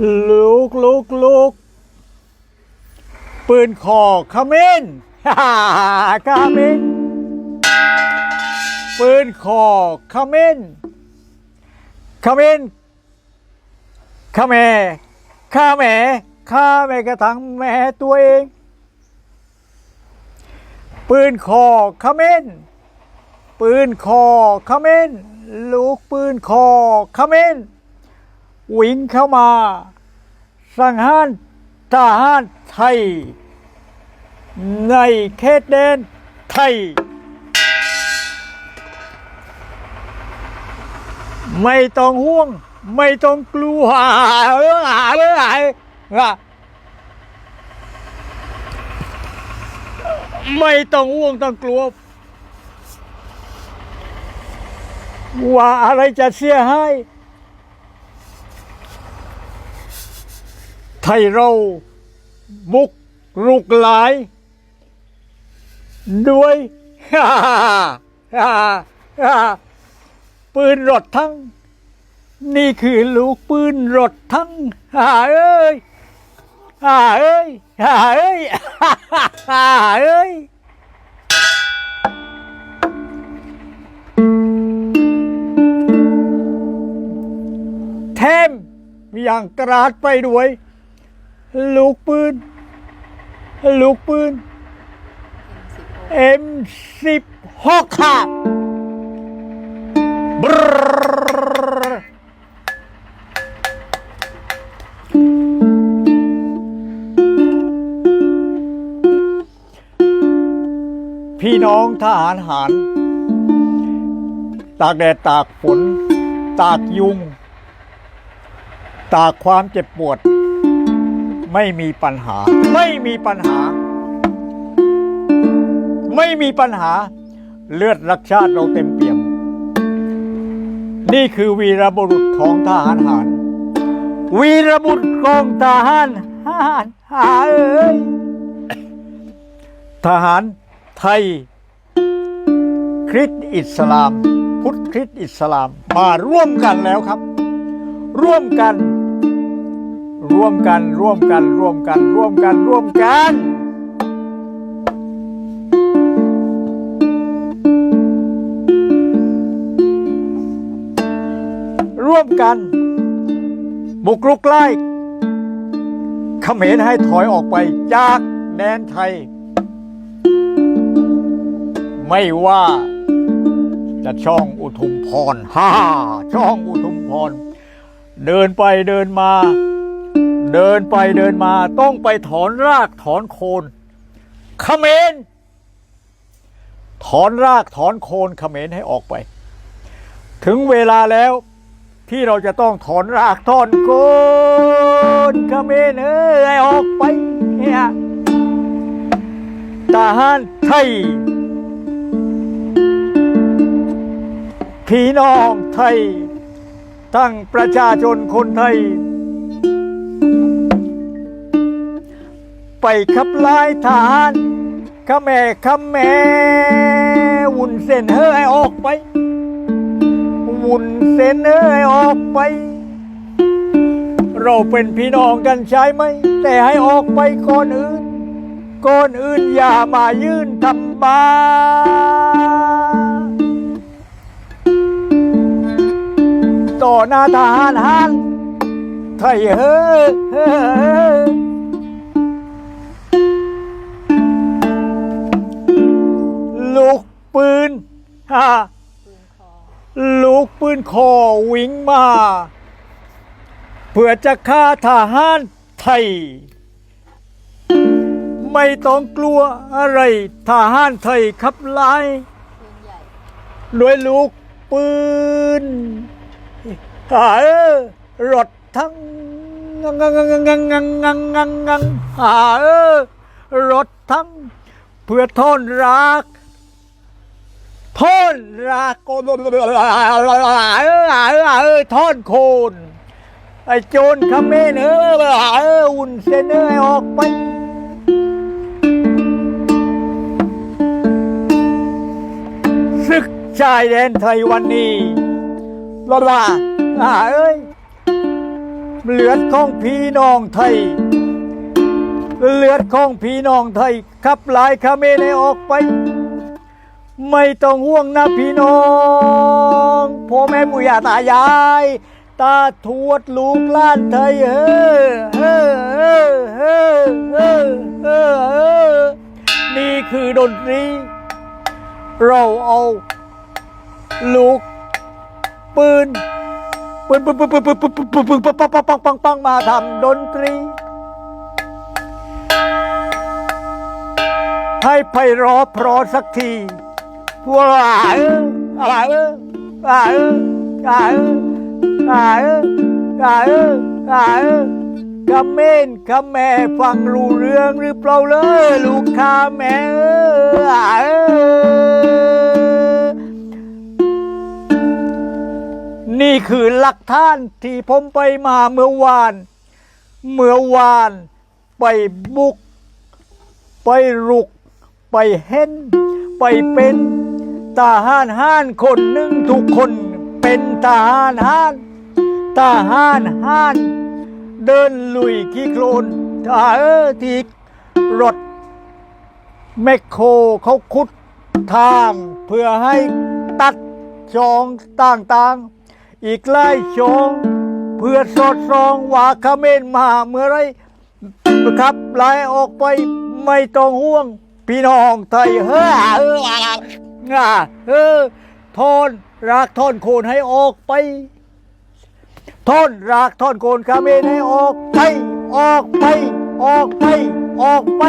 ลูกลูกลูกปืนคอขมิ้นฮ่าขมิ้นปืนคอขมิ้นขมิ้นข้าแม่ข้าแม่ข้าแม่กระทั่งแม่ตัวเอง ปืนคอขมิ้นปืนคอขมิ้นลูกปืนคอขมิ้น วิ่งเข้ามาสังหารทหารไทย ในเขตแดนไทย ไม่ต้องห่วง ไม่ต้องกลัวเออหาเลยหายไม่ต้องห่วงต้องกลัว ว่าอะไรจะเสียหาย ไทยเราบุกรุกหลาย ด้วยปืนรถทั้ง นี่คือลูกปืนรถทั้งฮ่าเอ้ยฮ่าเอ้ยฮ่าเอ้ยฮ่าเอ้ยแถมอย่างกราดไปด้วย ลูกปืน ลูกปืน M16 ค่ะบพี่น้องทหารหาร ตากแดดตากฝน ตากยุง ตากความเจ็บปวด ไม่มีปัญหา ไม่มีปัญหา ไม่มีปัญหา เลือดรักชาติเราเต็มเปี่ยม นี่คือวีรบุรุษของทหารหารวีรบุรุษของทหารหารหารเอ้ยทหารไทย คริสต์อิสลาม พุทธคริสต์อิสลามมาร่วมกันแล้วครับ ร่วมกัน ร่วมกันร่วมกันร่วมกันร่วมกันร่วมกันร่วมกัน บุกรุกไล่เขมรให้ถอยออกไปจากแดนไทย ไม่ว่าจะช่องอุทุมพรฮ่าช่องอุทุมพร เดินไปเดินมา เดินไปเดินมาต้องไปถอนรากถอนโคนเขมรถอนรากถอนโคนเขมรให้ออกไป ถึงเวลาแล้วที่เราจะต้องถอนรากถอนโคนเขมรเอ้ยให้ออกไปเนี่ยทหารไทยพี่น้องไทย ทั้งประชาชนคนไทย ไปขับไล่ทหารขแม่ขแม่วุ่นเส้นเฮ้ยออกไป วุ่นเส้นเอ้ยออกไป เราเป็นพี่น้องกันใช่ไหม แต่ให้ออกไปก่อนอื่นก่อนอื่นอย่ามายื่นทำบาต่อหน้าทหารหานไทยเฮ้อ ปืนฮ่าลูกปืนคอวิ่งมา เพื่อจะฆ่าทหารไทย ไม่ต้องกลัวอะไรทหารไทยขับไล่ด้วยลูกปืนหาเออรถทั้งงังงังงังงังงังงังงังงังหาเออรถทั้งเพื่อทนรักท่อ นรากโคนท่อนโคนไอ้โจรขมิ้นเอออุ่นเส้นเอ้ยออกไปศึกชายแดนไทยวันนี้ลาลาเอ้ยเลือดของพี่น้องไทย เลือดของพี่น้องไทยขับลายคาเมในออกไป ไม่ต้องห่วงนะพี่น้องพ่อแม่ปู่ย่าตายาย ตาทวดลูกล้านไทยเฮ้อเฮ้อเฮ้อเฮ้อเฮ้อเฮ้อเฮ้อนี่คือดนตรี เราเอา ลูก ปืนปืนปืนปืนปืนปืนปืนปืนปืนปังปังปังปังปังปังมาทำดนตรี ให้ไพเราะเพราะสักที พวกเราเอะไรเอออะไรเอออะไรเอออะไรเอออะไรเอออะไรเออคำเมนคำแม่ฟังรู้เรื่องหรือเปล่าเลยลูกค้าแม่เอออะไรเออนี่คือหลักฐานที่ผมไปมาเมื่อวาน เมื่อวานไปบุก ไปรุก ไปเห็น ไปเป็น ทหารห้านคนหนึ่งทุกคนเป็นทหารห้านทหารห้าน เดินลุยขี้โคลนถ้าเออที่รถแมคโครเขาขุดทางเพื่อให้ตัดช่องต่างๆ อีกไล่ช่องเพื่อสอดส่องว่าเขมรมาเมื่อไรครับไล่ออกไปไม่ต้องห่วง พี่น้องไทยเฮ้อ อ่าเออทอนรากทอนโคนให้ออกไปทอนรากทอนโคนคาเมนให้ออกไป ออกไป ออกไป ออกไป